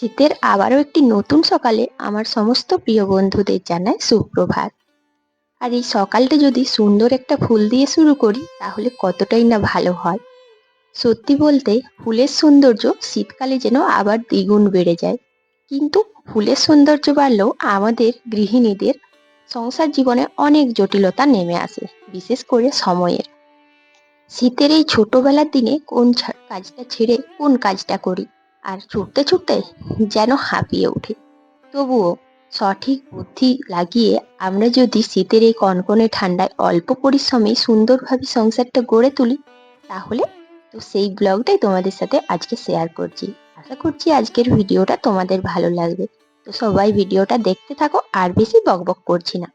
শীতের আবারও একটি নতুন সকালে আমার সমস্ত প্রিয় বন্ধুদের জানায় সুপ্রভাত। আর এই সকালটা যদি সুন্দর একটা ফুল দিয়ে শুরু করি, তাহলে কতটাই না ভালো হয়। সত্যি বলতে, ফুলের সৌন্দর্য শীতকালে যেন আবার দ্বিগুণ বেড়ে যায়। কিন্তু ফুলের সৌন্দর্য বাড়লেও আমাদের গৃহিণীদের সংসার জীবনে অনেক জটিলতা নেমে আসে, বিশেষ করে সময়ের। শীতের এই ছোটবেলার দিনে কোন কাজটা ছেড়ে কোন কাজটা করি? আর ছুটতে ছুটতে যেন হাঁপিয়ে ওঠে তবুও সঠিক বুদ্ধি লাগিয়ে আমরা যদি শীতের এই কনকনে ঠান্ডায় অল্প পরিশ্রমে সুন্দরভাবে সংসারটা গড়ে তুলি, তাহলে তো সেই ব্লগটাই তোমাদের সাথে আজকে শেয়ার করছি। আশা করছি আজকের ভিডিওটা তোমাদের ভালো লাগবে। তো সবাই ভিডিওটা দেখতে থাকো, আর বেশি বকবক করছি না।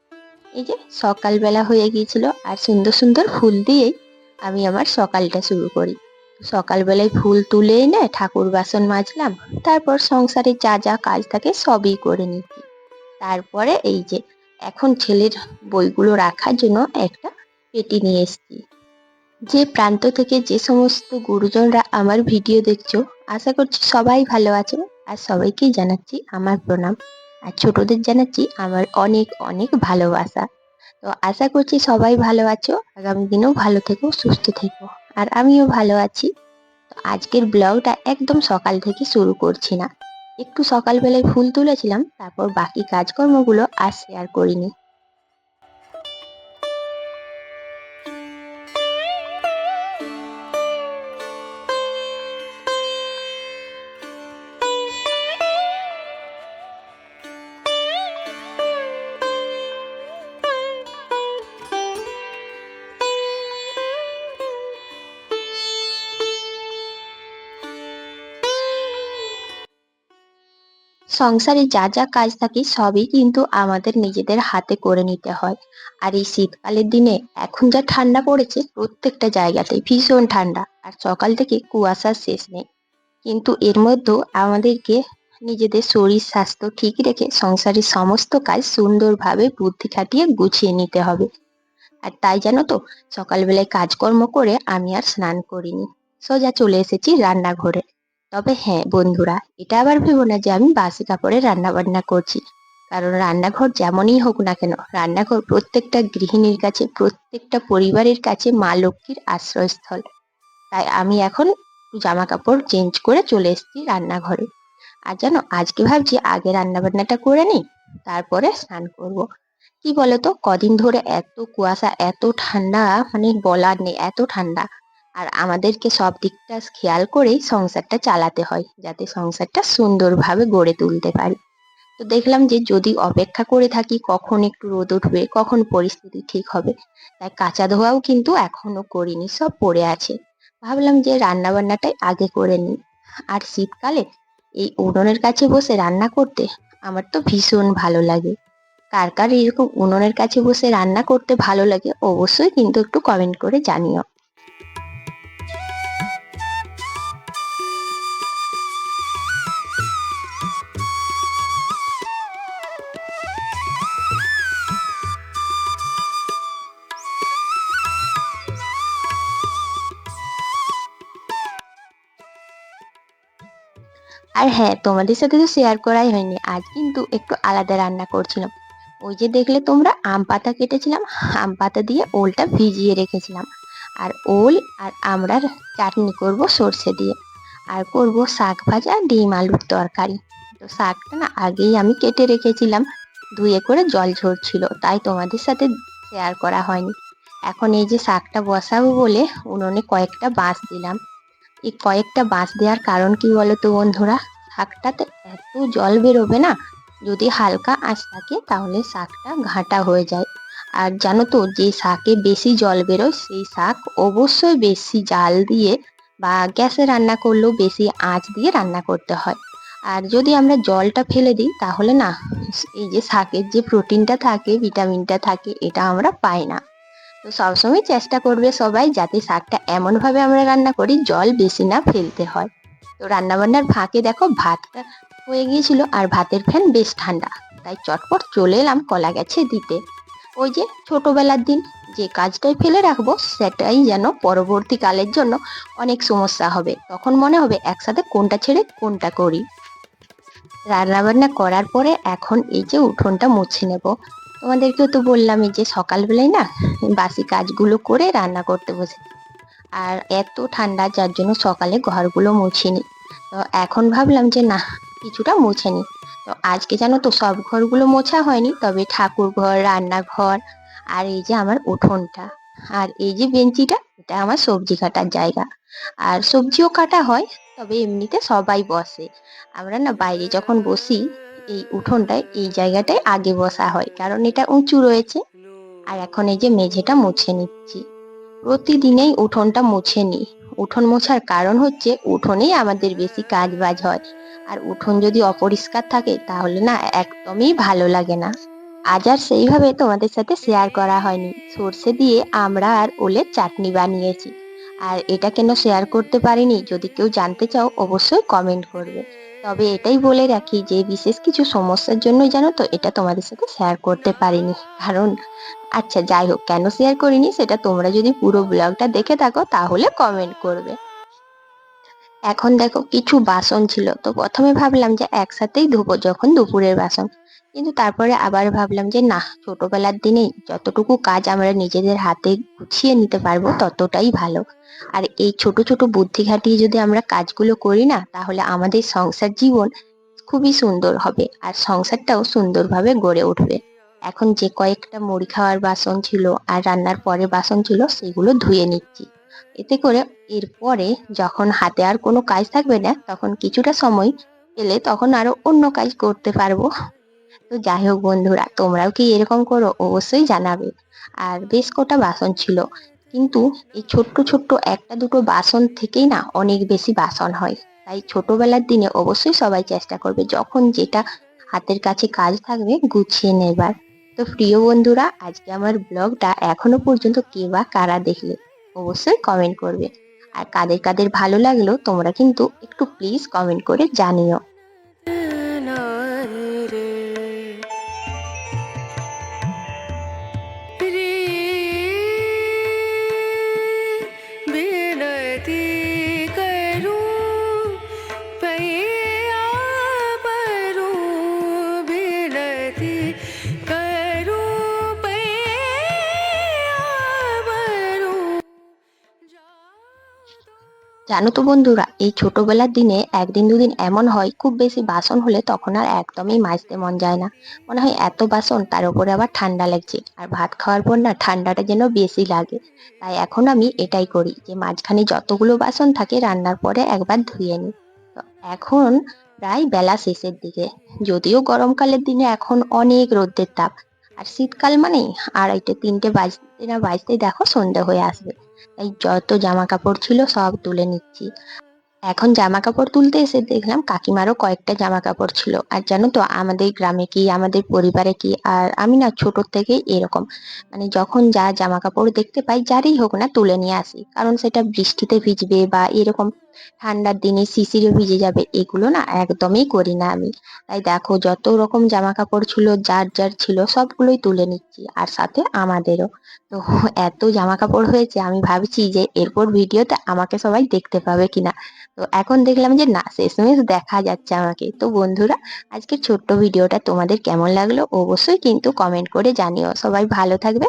এই যে সকালবেলা হয়ে গিয়েছিল, আর সুন্দর সুন্দর ফুল দিয়েই আমি আমার সকালটা শুরু করি। সকালবেলায় ফুল তুলে এনে ঠাকুর বাসন মাজলাম। তারপর সংসারে যা যা কাজ থাকে সবই করে নিচ্ছি। তারপরে এই যে, এখন ছেলের বইগুলো রাখার জন্য একটা পেটি নিয়ে এসেছি। যে প্রান্ত থেকে যে সমস্ত গুরুজনরা আমার ভিডিও দেখছ, আশা করছি সবাই ভালো আছো আর সবাইকেই জানাচ্ছি আমার প্রণাম। আর ছোটদের জানাচ্ছি আমার অনেক অনেক ভালোবাসা। তো আশা করছি সবাই ভালো আছো। আগামী দিনেও ভালো থেকো, সুস্থ থেকো। আর আমিও ভালো আছি। তো আজকের ব্লগটা একদম সকাল থেকে শুরু করছি না। একটু সকালবেলায় ফুল তুলেছিলাম, তারপর বাকি কাজকর্মগুলো আর শেয়ার করিনি। সংসারে যা যা কাজ থাকে সবই কিন্তু আমাদের নিজেদের হাতে করে নিতে হয়। আর এই শীতকালের দিনে এখন যা ঠান্ডা পড়েছে প্রত্যেকটা জায়গাতেই ভীষণ ঠান্ডা, আর সকাল থেকে কুয়াশার শেষ নেই। কিন্তু এর মধ্যেও আমাদেরকে নিজেদের শরীর স্বাস্থ্য ঠিক রেখে সংসারের সমস্ত কাজ সুন্দরভাবে বুদ্ধি খাটিয়ে গুছিয়ে নিতে হবে। আর তাই জানো তো, সকালবেলায় কাজকর্ম করে আমি আর স্নান করিনি। সোজা চলে এসেছি রান্নাঘরে। তবে হ্যাঁ বন্ধুরা, এটা আবার ভেবো না যে আমি বাসি কাপড়ে রান্না বান্না করছি। কারণ রান্নাঘর যেমনই হোক না কেন, রান্নাঘর প্রত্যেকটা গৃহিণীর কাছে, প্রত্যেকটা পরিবারের কাছে মা লক্ষ্মীর আশ্রয়স্থল। তাই আমি এখন জামা কাপড় চেঞ্জ করে চলে এসেছি রান্নাঘরে। আর জানো, আজকে ভাবছি আগে রান্না বান্নাটা করে নিই, তারপরে স্নান করব। কি বলতো, কদিন ধরে এত কুয়াশা, এত ঠান্ডা মানে বলার নেই, এত ঠান্ডা। আর আমাদেরকে সব দিকটা খেয়াল করেই সংসারটা চালাতে হয়, যাতে সংসারটা সুন্দরভাবে গড়ে তুলতে পারি। তো দেখলাম যে যদি অপেক্ষা করে থাকি, কখন একটু রোদ উঠবে, কখন পরিস্থিতি ঠিক হবে, তাই কাঁচা ধোয়াও কিন্তু এখনও করিনি, সব পড়ে আছে। ভাবলাম যে রান্না বান্নাটাই আগে করে নিই। আর শীতকালে এই উনুনের কাছে বসে রান্না করতে আমার তো ভীষণ ভালো লাগে। কার কার এরকম উনুনের কাছে বসে রান্না করতে ভালো লাগে, অবশ্যই কিন্তু একটু কমেন্ট করে জানিও। আর হ্যাঁ তোমাদের সাথে তো শেয়ার করাই হয়নি। আজ কিন্তু একটু আলাদা রান্না করছিলাম। ওই যে দেখলে তোমরা, আম পাতা কেটেছিলাম, আম পাতা দিয়ে ওলটা ভিজিয়ে রেখেছিলাম। আর ওল আর আমরা চাটনি করব সর্ষে দিয়ে। আর করব শাক ভাজা, ডিম আলুর তরকারি। তো শাকটা না আগেই আমি কেটে রেখেছিলাম। ধুয়ে করে জল ঝরছিল, তাই তোমাদের সাথে শেয়ার করা হয়নি। এখন এই যে শাকটা বসাবো বলে উনুনে কয়েকটা বাঁশ দিলাম। এই কয়েকটা বাঁশ দেওয়ার কারণ কি বলতো বন্ধুরা? শাকটাতে এত জল বেরোবে না, যদি হালকা আঁচ থাকে তাহলে শাকটা ঘাঁটা হয়ে যায়। আর জানো তো, যে শাকে বেশি জল বেরোয়, সেই শাক অবশ্যই বেশি জাল দিয়ে বা গ্যাসে রান্না করলেও বেশি আঁচ দিয়ে রান্না করতে হয়। আর যদি আমরা জলটা ফেলে দিই, তাহলে না, এই যে শাকের যে প্রোটিনটা থাকে, ভিটামিনটা থাকে, এটা আমরা পাই না। তো সবসময় চেষ্টা করবে সবাই যাতে শাকটা এমনভাবে আমরা রান্না করি, জল বেশি না ফেলতে হয়। তো রান্নাবান্নার ফাঁকে দেখো ভাতটা হয়ে গিয়েছিল আর ভাতের ফ্যান বেশ ঠান্ডা। তাই চটপট চলে এলাম কলা গাছে দিতে। ওই যে ছোটবেলার দিন যে কাজটাই ফেলে রাখব, সেটাই যেন পরবর্তীকালের জন্য অনেক সমস্যা হবে। তখন মনে হবে একসাথে কোনটা ছেড়ে কোনটা করি। রান্নাবান্না করার পরে এখন এই যে উঠোনটা মুছে নেব। তোমাদেরকেও তো বললাম এই যে সকালবেলায় না বাসি কাজগুলো করে রান্না করতে বসে। আর এত ঠান্ডা যার জন্য সকালে ঘরগুলো মুছিনি। তো এখন ভাবলাম যে না, কিছুটা মুছে নি। তো আজকে জানো তো সব ঘরগুলো মোছা হয়নি, তবে ঠাকুর ঘর রান্নাঘর আর এই যে আমার উঠোনটা আর এই যে বেঞ্চিটা, এটা আমার সবজি কাটার জায়গা। আর সবজিও কাটা হয়, তবে এমনিতে সবাই বসে। আমরা না বাইরে যখন বসি এই উঠোনটায়, এই জায়গাটায় আগে বসা হয়, কারণ এটা উঁচু রয়েছে। আর এখন এই যে মেঝেটা মুছে নিচ্ছি। প্রতিদিনেই উঠোনটা মুছে নিই। উঠোন মোছার কারণ হচ্ছে উঠোনেই আমাদের বেশি কাজ বাজ হয়। আর উঠোন যদি অপরিষ্কার থাকে, তাহলে না একদমই ভালো লাগে না। আজ আর সেইভাবে তোমাদের সাথে শেয়ার করা হয়নি। সর্ষে দিয়ে আমরা আর ওলের চাটনি বানিয়েছি। আর এটা কেন শেয়ার করতে পারিনি? যদি কেউ জানতে চাও, অবশ্যই কমেন্ট করবে। তবে এটাই বলে রাখি যে, বিশেষ কিছু সমস্যার জন্যই জানো তো, এটা তোমাদের সাথে শেয়ার করতে পারিনি। কারণ আচ্ছা যাই হোক, কেন শেয়ার করিনি সেটা তোমরা যদি পুরো ব্লগটা দেখে থাকো, তাহলে কমেন্ট করবে। এখন দেখো কিছু বাসন ছিল। তো প্রথমে ভাবলাম যে একসাথেই ধোবো যখন দুপুরের বাসন। কিন্তু তারপরে আবার ভাবলাম যে না, ছোটবেলার দিনেই যতটুকু কাজ আমরা নিজেদের হাতে গুছিয়ে নিতে পারব ততটাই ভালো। আর এই ছোট ছোট বুদ্ধি খাটিয়ে যদি আমরা কাজগুলো করি না, তাহলে আমাদের সংসার জীবন খুবই সুন্দর হবে আর সংসারটাও সুন্দরভাবে গড়ে উঠবে। এখন যে কয়েকটা মুড়ি খাওয়ার বাসন ছিল আর রান্নার পরে বাসন ছিল, সেগুলো ধুয়ে নিচ্ছি। এতে করে এরপরে যখন হাতে আর কোনো কাজ থাকবে না, তখন কিছুটা সময় পেলে তখন আরও অন্য কাজ করতে পারব। তো যাই হোক বন্ধুরা, তোমরাও কি এরকম করো? অবশ্যই জানাবে। আর বেশ কটা বাসন ছিল। কিন্তু এই ছোট্ট ছোট্ট একটা দুটো বাসন থেকেই না অনেক বেশি বাসন হয়। তাই ছোটবেলার দিনে অবশ্যই সবাই চেষ্টা করবে যখন যেটা হাতের কাছে কাজ থাকবে গুছিয়ে নেবার। তো প্রিয় বন্ধুরা, আজকে আমার ব্লগটা এখনও পর্যন্ত কে বা কারা দেখলে? অবশ্যই কমেন্ট করবে। আর কাদের কাদের ভালো লাগল তোমরা কিন্তু একটু প্লিজ কমেন্ট করে জানিও। জানো তো বন্ধুরা, এই ছোটবেলার দিনে একদিন দুদিন এমন হয়, খুব বেশি বাসন হলে তখন আর একদমই মাজতে মন যায় না। মনে হয় এত বাসন, তার উপরে আবার ঠান্ডা লাগছে। আর ভাত খাওয়ার পর না ঠান্ডাটা যেন বেশি লাগে। তাই এখন আমি এটাই করি যে, মাঝখানে যতগুলো বাসন থাকে, রান্নার পরে একবার ধুয়ে নিই। তো এখন প্রায় বেলা শেষের দিকে। যদিও গরমকালের দিনে এখন অনেক রোদ্রের তাপ। আর শীতকাল মানেই আড়াইটে, তিনটে বাজতে না বাজতে দেখো সন্ধে হয়ে আসবে। তাই যত জামা কাপড় ছিল সব তুলে নিচ্ছি। এখন জামা কাপড় তুলতে এসে দেখলাম কাকিমারও কয়েকটা জামা কাপড় ছিল। আর জানো তো, আমাদের গ্রামে কি, আমাদের পরিবারে কি, আর আমি না ছোট থেকে এরকম। মানে যখন যা জামা কাপড় দেখতে পাই, যারই হোক না, তুলে নিয়ে আসি। কারণ সেটা বৃষ্টিতে ভিজবে বা এরকম ঠান্ডার দিনে শিশিরে ভিজে যাবে, এগুলো না একদমই করি না আমি। তাই দেখো, যত রকম জামা কাপড় ছিল, যার যার ছিল, সবগুলোই তুলে নিচ্ছি, আর সাথে আমাদেরও। তো এত জামা কাপড় হয়েছে, আমি ভাবছি যে এরপর ভিডিওতে আমাকে সবাই দেখতে পাবে কিনা। তো এখন দেখলাম যে না, শেষমেশ দেখা যাচ্ছে আমাকে। তো বন্ধুরা, আজকের ছোট্ট ভিডিওটা তোমাদের কেমন লাগল, অবশ্যই কিন্তু কমেন্ট করে জানিও। সবাই ভালো থাকবে